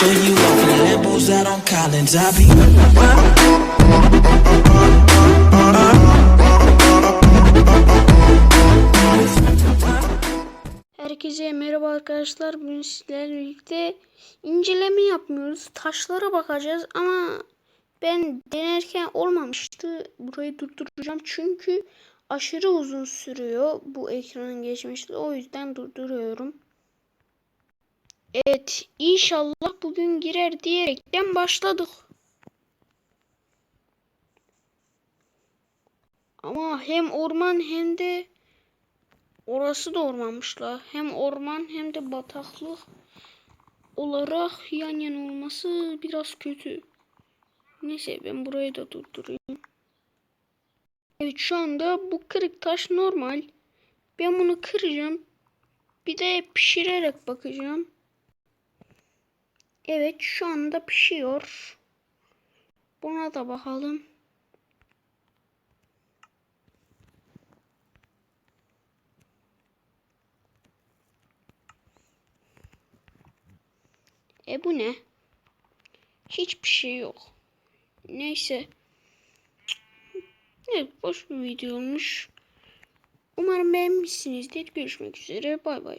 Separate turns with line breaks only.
show you in Lambos out on Collins. I be.
Herkese merhaba arkadaşlar. Bugün sizlerle birlikte inceleme yapmıyoruz. Taşlara bakacağız ama ben denerken olmamıştı. Burayı durduracağım çünkü aşırı uzun sürüyor bu ekranın geçmesi. O yüzden durduruyorum. Evet inşallah bugün girer diyerekten başladık. Ama hem orman hem de Orası da ormanmış la. Hem orman hem de bataklık olarak yan yana olması biraz kötü. Neyse ben burayı da durdurayım. Evet şu anda bu kırık taş normal. Ben bunu kıracağım. Bir de pişirerek bakacağım. Evet şu anda pişiyor. Buna da bakalım. E bu ne? Hiçbir şey yok. Neyse. Evet boş bir video olmuş. Umarım beğenmişsinizdir. Görüşmek üzere. Bay bay.